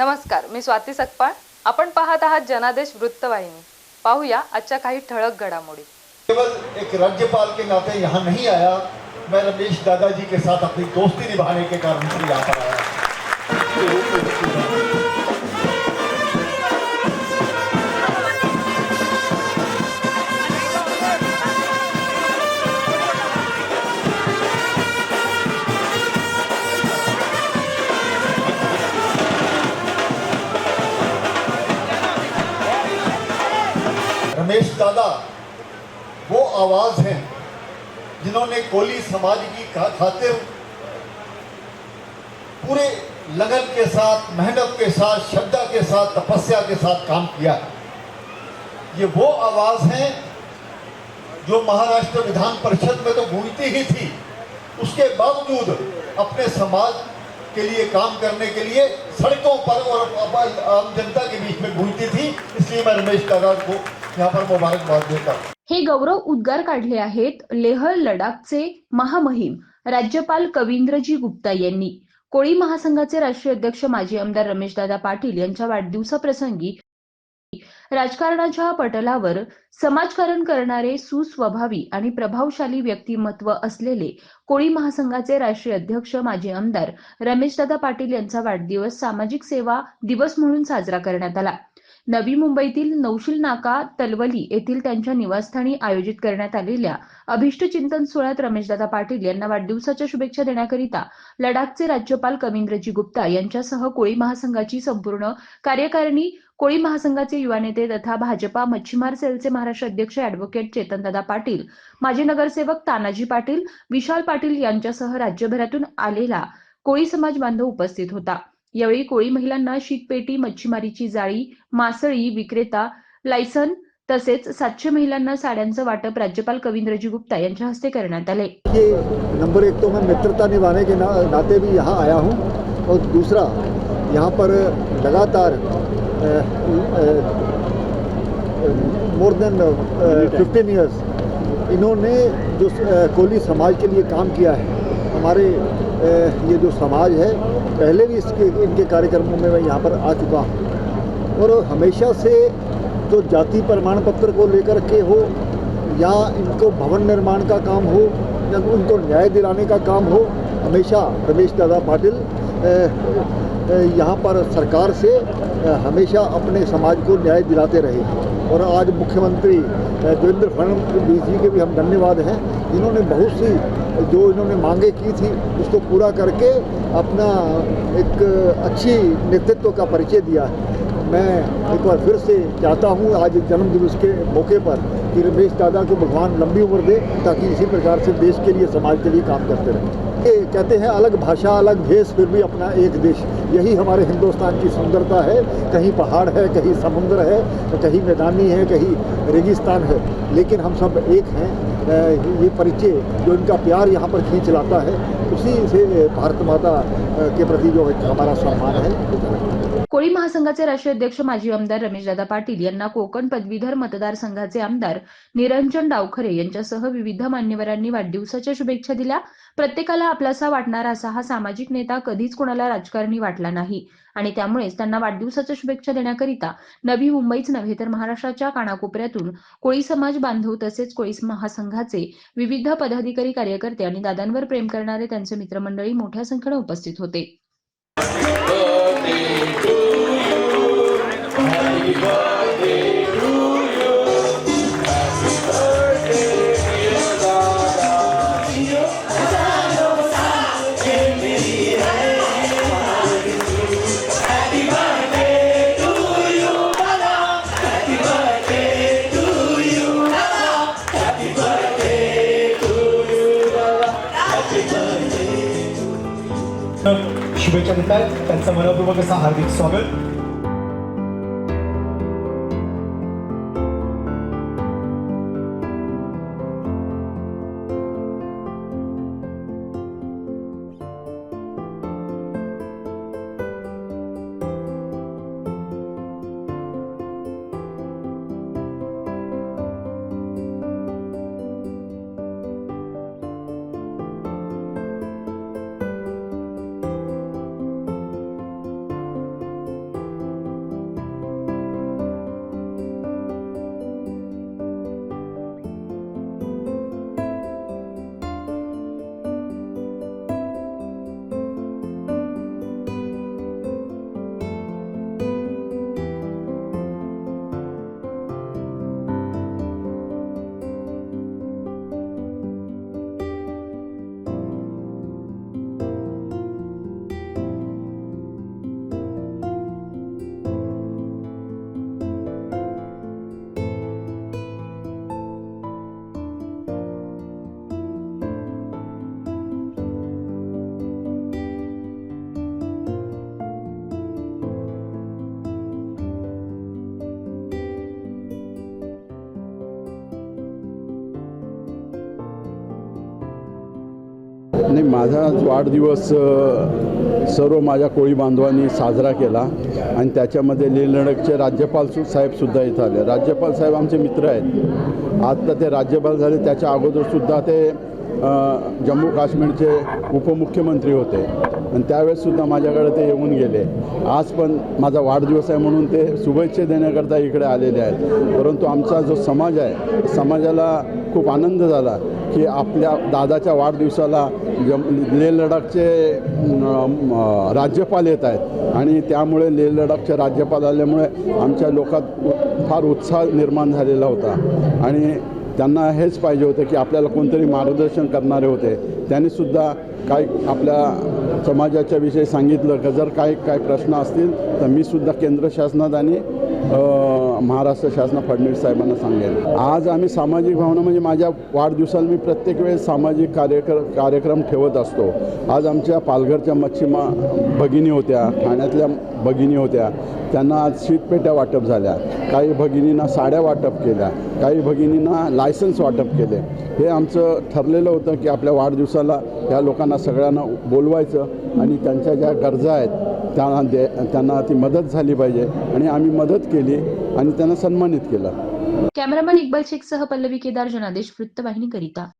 नमस्कार मी स्वाती सकपाळ. आपण पाहत आहात जनादेश वृत्तवाहिनी. पाहूया आजच्या काही ठळक घडामोडी. केवल एक राज्यपाल के नाते यहाँ नहीं आया मैं रमेश दादाजी के साथ अपनी दोस्ती निभाने के कारण यहाँ पर आया। दादा वो आवाज़ हैं जिन्होंने कोली समाज की खातिर पूरे लगन के साथ, मेहनत के साथ, श्रद्धा के साथ, तपस्या के साथ काम किया ये वो आवाज़ हैं जो महाराष्ट्र विधान परिषद में तो गूंजती ही थी। उसके बावजूद अपने समाज के लिए काम करने के लिए सड़कों पर और आम जनता के बीच में गूंजती थी, इसलिए मैं रमेश दादा को पर मुबारकबाद देता हे गौरव उद्गार काढले आहेत लेह लडाखचे महामहिम राज्यपाल कवींद्रजी गुप्ता यांनी. कोळी महासंघाचे राष्ट्रीय अध्यक्ष माजी आमदार रमेशदादा पाटील यांच्या वाढदिवसाप्रसंगी राजकारणाच्या पटलावर समाजकारण करणारे सुस्वभावी आणि प्रभावशाली व्यक्तिमत्व असलेले कोळी महासंघाचे राष्ट्रीय अध्यक्ष माजी आमदार रमेशदादा पाटील यांचा वाढदिवस सामाजिक सेवा दिवस म्हणून साजरा करण्यात आला. नवी मुंबईतील नौशील नाका तलवली येथील त्यांच्या निवासस्थानी आयोजित करण्यात आलेल्या अभिष्ट चिंतन सोहळ्यात रमेशदादा पाटील यांना वाढदिवसाच्या शुभेच्छा देण्याकरिता लडाखचे राज्यपाल कवींद्रजी गुप्ता यांच्यासह कोळी महासंघाची संपूर्ण कार्यकारिणी कोळी महासंघाचे युवा नेते तथा भाजपा मच्छीमार सेलचे महाराष्ट्र अध्यक्ष अॅडव्होकेट चेतनदादा पाटील माजी नगरसेवक तानाजी पाटील विशाल पाटील यांच्यासह राज्यभरातून आलेला कोळी समाज बांधव उपस्थित होता. यावेळी कोळी महिलांना शीतपेटी मच्छीमारीची जाळी मासळी विक्रेता लायसन तसेच सातशे महिलांना साड्यांचं वाटप राज्यपाल कवींद्रजी गुप्ता यांच्या हस्ते करण्यात आले. ये नंबर एक तो मैं मित्रता निभाने के ना, नाते भी यहाँ आया हूँ और दूसरा यहाँ पर लगातार मोर देन फिफ्टीन ईयर्स इन्होंने जो कोली समाज के लिए काम किया है हमारे ये जो समाज है, पहले भी इसके, इनके कार्यक्रमों में मैं यहाँ पर आ चुका हूँ। और हमेशा से जो जाति प्रमाण पत्र को लेकर के हो, या इनको भवन निर्माण का काम हो, या उनको न्याय दिलाने का काम हो, हमेशा रमेश दादा पाटिल यहाँ पर सरकार से हमेशा अपने समाज को न्याय दिलाते रहे। और आज मुख्यमंत्री देवेंद्र फडणवीस जी के भी हम धन्यवाद हैं। जिन्होंने बहुत सी जो इन्होंने मांगे की थी, उसको पूरा करके अपना एक अच्छी नेतृत्व का परिचय दिया है। मैं एक बार फिर से चाहता हूँ, आज जन्म दिवस के मौके पर कि रमेश दादा को भगवान लंबी उम्र दे, ताकि इसी प्रकार से देश के लिए, समाज के लिए काम करते रहें। ये कहते हैं, अलग भाषा, अलग भेष फिर भी अपना एक देश। यही हमारे हिंदुस्तान की सुंदरता है। कहीं पहाड़ है, कहीं समुद्र है, कहीं मैदानी है, कहीं रेगिस्तान है। लेकिन हम सब एक हैं। ये परिचय जो इनका प्यार यहाँ पर खींच लाता है उसी से भारत माता के प्रति जो हमारा सम्मान है है। कोळी महासंघाचे राष्ट्रीय अध्यक्ष माजी आमदार रमेशदादा पाटील यांना कोकण पदवीधर मतदारसंघाचे आमदार निरंजन डावखरे यांच्यासह विविध मान्यवरांनी वाढदिवसाच्या शुभेच्छा दिल्या. प्रत्येकाला आपलासा वाटणारा असा हा सामाजिक नेता कधीच कोणाला राजकारणी वाटला नाही. आणि त्यामुळेच त्यांना वाढदिवसाच्या शुभेच्छा देण्याकरिता नवी मुंबईच नव्हे तर महाराष्ट्राच्या कानाकोपऱ्यातून कोळी समाज बांधव तसेच कोळी महासंघाचे विविध पदाधिकारी कार्यकर्ते आणि दादांवर प्रेम करणारे त्यांचे मित्रमंडळी मोठ्या संख्येने उपस्थित होते. शुभेच्छा देत आहेत. त्यांचं मनपूर्वक असं हार्दिक स्वागत. माझा वाढदिवस सर्व माझ्या कोळी बांधवांनी साजरा केला आणि त्याच्यामध्ये लेह राज्यपाल साहेबसुद्धा इथं आले. राज्यपाल साहेब आमचे मित्र आहेत. आत्ता ते राज्यपाल झाले. त्याच्या अगोदरसुद्धा ते जम्मू काश्मीरचे उपमुख्यमंत्री होते. आणि त्यावेळेससुद्धा माझ्याकडे ते येऊन गेले. आज पण माझा वाढदिवस आहे म्हणून ते शुभेच्छा देण्याकरता इकडे आलेले आहेत. परंतु आमचा जो समाज आहे समाजाला खूप आनंद झाला की आपल्या दादाच्या वाढदिवसाला जम लेह लडाखचे राज्यपाल येत आहेत. आणि त्यामुळे लेह लडाखचे राज्यपाल आल्यामुळे आमच्या लोकात फार उत्साह निर्माण झालेला होता. आणि त्यांना हेच पाहिजे होतं की आपल्याला कोणतरी मार्गदर्शन करणारे होते. त्यांनीसुद्धा काय आपल्या समाजाच्या विषयी सांगितलं का जर काय काय प्रश्न असतील तर मी सुद्धा केंद्र शासनात आणि महाराष्ट्र शासना फडणवीस साहेबांना सांगेल आज आम्ही सामाजिक भावना म्हणजे माझ्या वाढदिवसाला मी प्रत्येक वेळेस सामाजिक कार्यक्र कार्यक्रम ठेवत असतो. आज आमच्या पालघरच्या मच्छीमा भगिनी होत्या ठाण्यातल्या भगिनी होत्या. त्यांना आज शीतपेट्या वाटप झाल्या. काही भगिनींना साड्या वाटप केल्या. काही भगिनींना लायसन्स वाटप केले. हे आमचं ठरलेलं होतं की आपल्या वाढदिवसाला ह्या लोकांना सगळ्यांना बोलवायचं आणि त्यांच्या ज्या गरजा आहेत त्यांना दे त्यांना ती मदत झाली पाहिजे. आणि आम्ही मदत केली आणि त्यांना सन्मानित केलं. कॅमेरामन इक्बाल शेखसह पल्लवी केदार जनादेश वृत्तवाहिनीकरिता.